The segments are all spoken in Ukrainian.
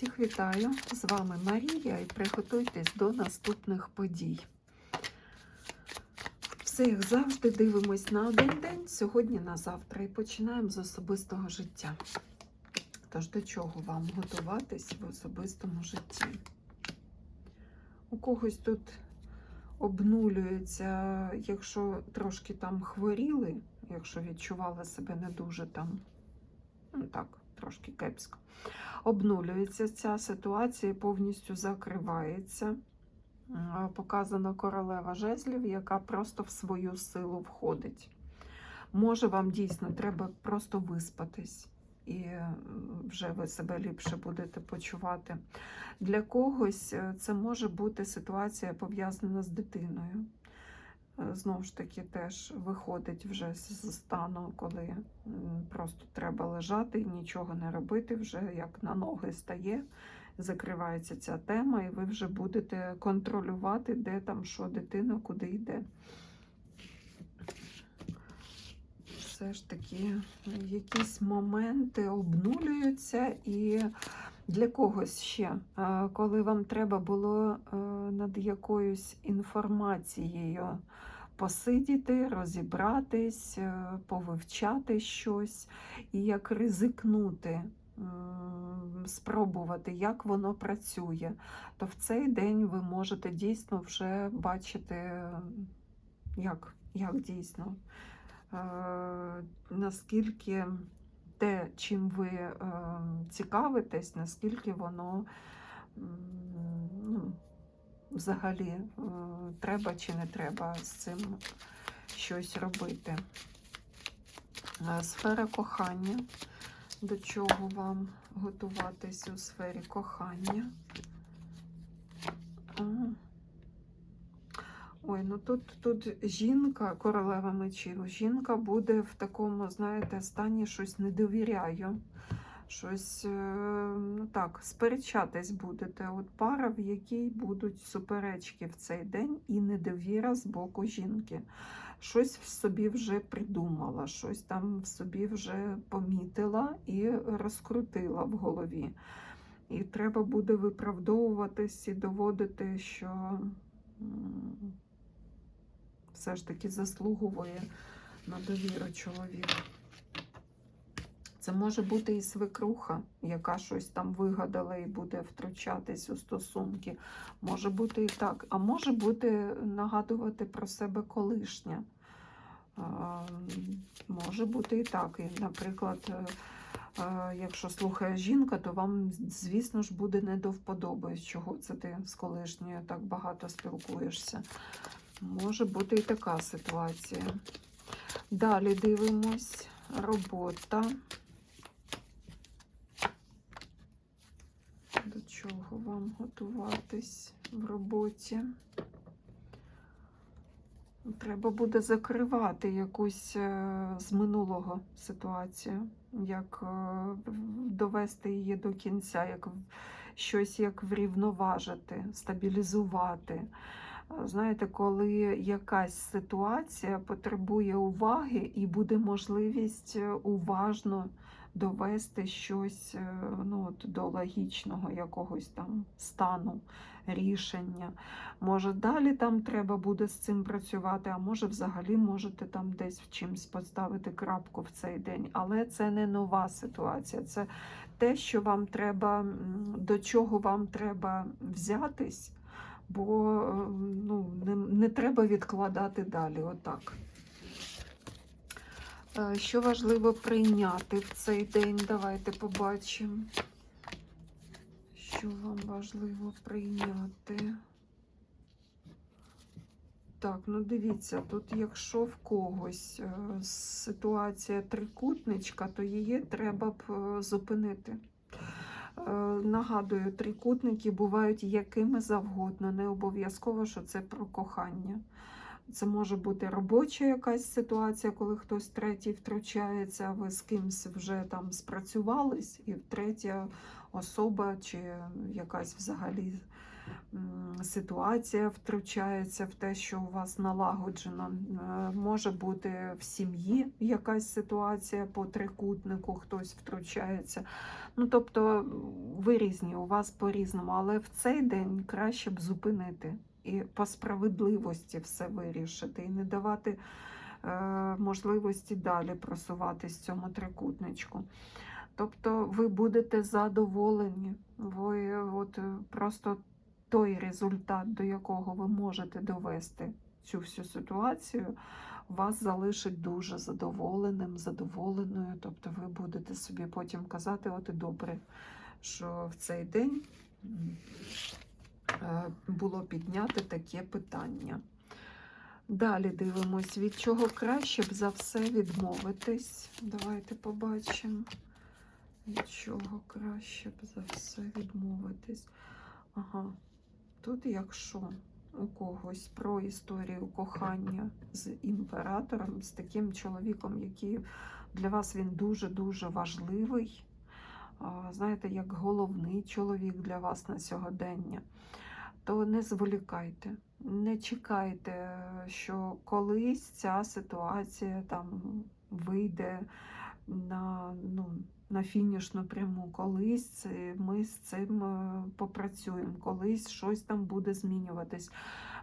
Всіх вітаю! З вами Марія і приготуйтесь до наступних подій. Все, як завжди, дивимось на один день, сьогодні на завтра, і починаємо з особистого життя. Тож до чого вам готуватись в особистому житті? У когось тут обнулюється, якщо трошки там хворіли, якщо відчували себе не дуже там, ну так, трошки кепсько обнулюється ця ситуація, повністю закривається. Показана королева жезлів, яка просто в свою силу входить. Може, вам дійсно треба просто виспатись, і е, вже ви себе ліпше будете почувати. Для когось е, це може бути ситуація пов'язана з дитиною. Е, Знову ж таки, теж виходить вже з стану, коли просто треба лежати і нічого не робити, вже як на ноги стає, закривається ця тема, і ви вже будете контролювати, де там що дитина, куди йде. Все ж таки, якісь моменти обнулюються і для когось ще, е, коли вам треба було е, над якоюсь інформацією посидіти, розібратись, е, повивчати щось і як ризикнути, спробувати, як воно працює, то в цей день ви можете дійсно вже бачити, е, як, як дійсно, е, наскільки те, чим ви е, цікавитесь, наскільки воно ну, взагалі е, треба чи не треба з цим щось робити. Е, Сфера кохання. До чого вам готуватись у сфері кохання? Ой, ну тут, тут жінка, королева мечів, жінка буде в такому, знаєте, стані щось не довіряю. Щось, е, ну так, сперечатись будете. От пара, в якій будуть суперечки в цей день і недовіра з боку жінки. Щось в собі вже придумала, щось там в собі вже помітила і розкрутила в голові. І треба буде виправдовуватись і доводити, що все ж таки заслуговує на довіру чоловіка. Це може бути і свекруха, яка щось там вигадала і буде втручатись у стосунки. Може бути і так, а може бути нагадувати про себе колишня. Може бути і так. І, наприклад, е, е, якщо слухає жінка, то вам, звісно ж, буде не до вподоби, чого це ти з колишньою так багато спілкуєшся. Може бути і така ситуація. Далі дивимось. Робота. До чого вам готуватись в роботі? Треба буде закривати якусь е, з минулого ситуацію, як е, довести її до кінця, як щось як врівноважити, стабілізувати. Знаєте, коли якась ситуація потребує уваги і буде можливість е, уважно довести щось е, ну, от, до логічного якогось там стану, рішення. Може, далі там треба буде з цим працювати, а може, взагалі можете там десь в чимсь поставити крапку в цей день. Але це не нова ситуація. Це те, що вам треба, до чого вам треба взятись, бо е, ну, не, не треба відкладати далі. Отак. Е, Що важливо прийняти в цей день? Давайте побачимо. Що вам важливо прийняти? Так, ну дивіться, тут якщо в когось е, ситуація трикутничка, то її треба б е, зупинити. Е, Нагадую, трикутники бувають якими завгодно, не обов'язково, що це про кохання. Це може бути робоча якась ситуація, коли хтось третій втручається, а ви з кимсь вже там спрацювались, і третя особа чи якась взагалі ситуація втручається в те, що у вас налагоджено. Е, Може бути в сім'ї якась ситуація по трикутнику, хтось втручається. Ну, тобто ви різні, у вас по-різному, але в цей день краще б зупинити і по справедливості все вирішити, і не давати е, можливості далі просуватись цьому трикутничку. Тобто ви будете задоволені, ви от просто той результат, до якого ви можете довести цю всю ситуацію, вас залишить дуже задоволеним, задоволеною. Тобто ви будете собі потім казати, от і добре, що в цей день е, було підняти таке питання. Далі дивимось, від чого краще б за все відмовитись. Давайте побачимо, від чого краще б за все відмовитись. Ага, тут якщо у когось про історію кохання з імператором, з таким чоловіком, який для вас він дуже-дуже важливий. Знаєте, як головний чоловік для вас на сьогодення, то не зволікайте, не чекайте, що колись ця ситуація там вийде на, ну, на фінішну пряму, колись ми з цим е, попрацюємо, колись щось там буде змінюватись.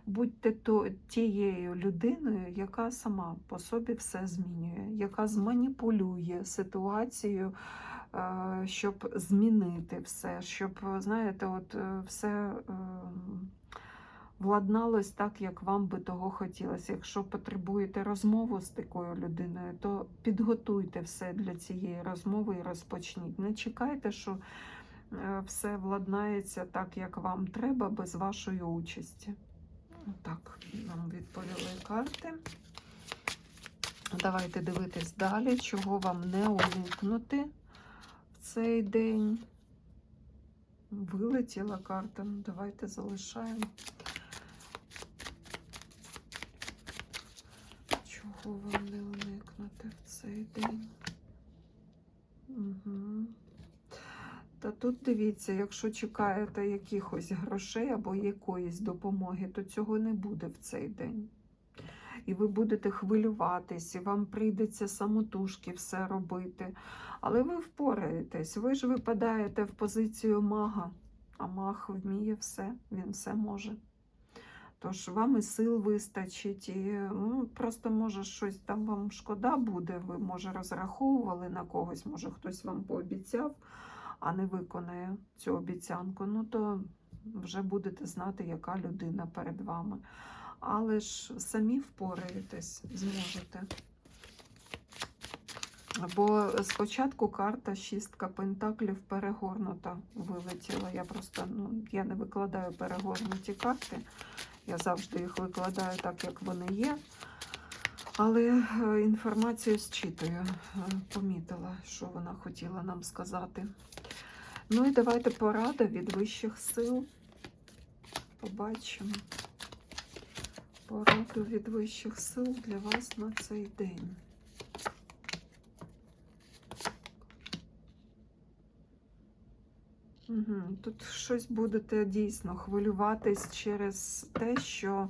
Будьте то, тією людиною, яка сама по собі все змінює, яка зманіпулює ситуацію, е, щоб змінити все, щоб, знаєте, от е, все е, владналось так, як вам би того хотілося. Якщо потребуєте розмову з такою людиною, то підготуйте все для цієї розмови і розпочніть. Не чекайте, що е, все владнається так, як вам треба, без вашої участі. Так, нам відповіли карти. Давайте дивитись далі, чого вам не уникнути в цей день. Вилетіла карта. Ну, давайте залишаємо. Чого уникнути в цей день? Угу. Та тут дивіться, якщо чекаєте якихось грошей або якоїсь допомоги, то цього не буде в цей день. І ви будете хвилюватись, і вам прийдеться самотужки все робити. Але ви впораєтесь, ви ж випадаєте в позицію мага, а маг вміє все, він все може. Тож вам і сил вистачить, і ну, просто може щось там вам шкода буде. Ви може розраховували на когось, може хтось вам пообіцяв, а не виконає цю обіцянку. Ну то вже будете знати, яка людина перед вами. Але ж самі впораєтесь, зможете. Бо спочатку карта шістка пентаклів перегорнута вилетіла. Я просто ну, я не викладаю перегорнуті карти. Я завжди їх викладаю так, як вони є. Але е, інформацію зчитую, Е, помітила, що вона хотіла нам сказати. Ну і давайте порада від вищих сил. Побачимо. Пораду від вищих сил для вас на цей день. Тут щось будете дійсно хвилюватись через те, що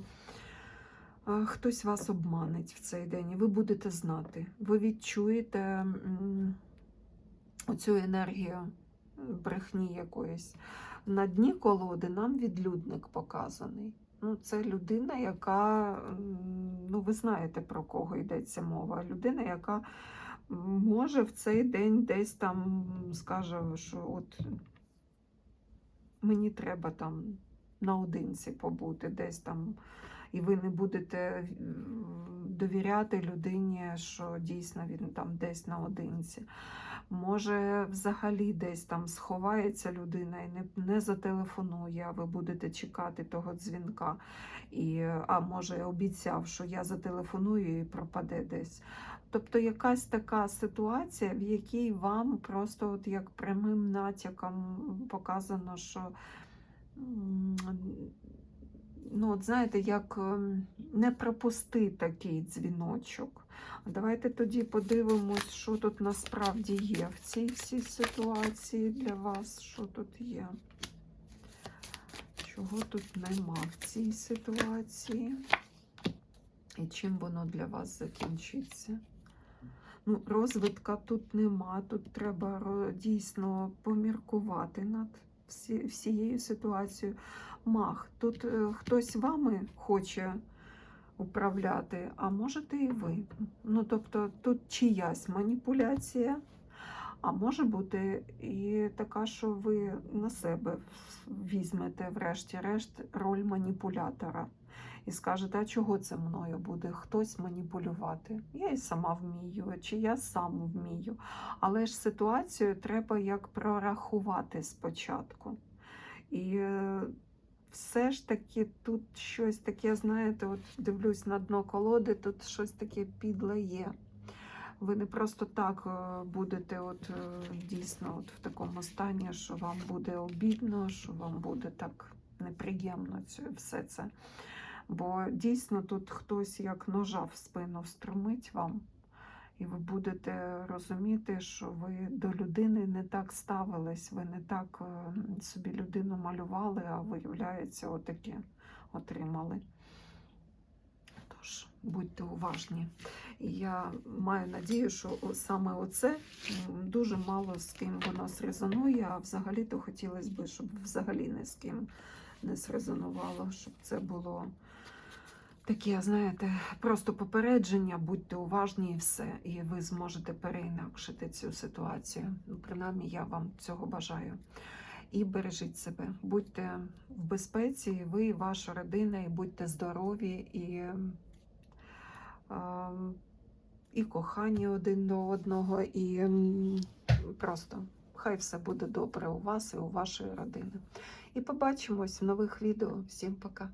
е, хтось вас обманить в цей день, і ви будете знати. Ви відчуєте оцю енергію брехні якоїсь. На дні колоди нам відлюдник показаний. Ну, це людина, яка, ну ви знаєте про кого йдеться мова. Людина, яка може в цей день десь там скаже, що от мені треба там наодинці побути, десь там, і ви не будете е, довіряти людині, що дійсно він там десь наодинці. Може, взагалі десь там сховається людина і не, не зателефонує, а ви будете чекати того дзвінка. І, а може, обіцяв, що я зателефоную і пропаде десь. Тобто якась така ситуація, в якій вам просто от як прямим натяком показано, що ну, от знаєте, як ем, не пропусти такий дзвіночок. Давайте тоді подивимось, що тут насправді є в цій всій ситуації для вас, що тут є. Чого тут нема в цій ситуації? І чим воно для вас закінчиться? Ну, розвитка тут нема. Тут треба дійсно поміркувати над всі, всією ситуацією. Мах, тут е, хтось вами хоче управляти, а можете і ви. Ну, тобто, тут чиясь маніпуляція, а може бути і така, що ви на себе візьмете, врешті-решт, роль маніпулятора. І скажете, а чого це мною буде хтось маніпулювати? Я і сама вмію, чи я сам вмію. Але ж ситуацію треба як прорахувати спочатку. І е, все ж таки тут щось таке, знаєте, от дивлюсь на дно колоди, тут щось таке підле є. Ви не просто так е, будете от е, дійсно от в такому стані, що вам буде обідно, що вам буде так неприємно все це. Бо дійсно тут хтось як ножа в спину встромить вам, і ви будете розуміти, що ви до людини не так ставились, ви не так е, собі людину малювали, а виявляється, отаке отримали. Тож, будьте уважні. Я маю надію, що саме оце дуже мало з ким воно зрезонує, а взагалі-то хотілося б, щоб взагалі ні з ким не зрезонувало, щоб це було таке, знаєте, просто попередження, будьте уважні і все, і ви зможете переінакшити цю ситуацію. Ну, принаймні, я вам цього бажаю. І бережіть себе, будьте в безпеці, і ви, і ваша родина, і будьте здорові, і, е, і кохані один до одного, і просто хай все буде добре у вас і у вашої родини. І побачимось в нових відео. Всім пока!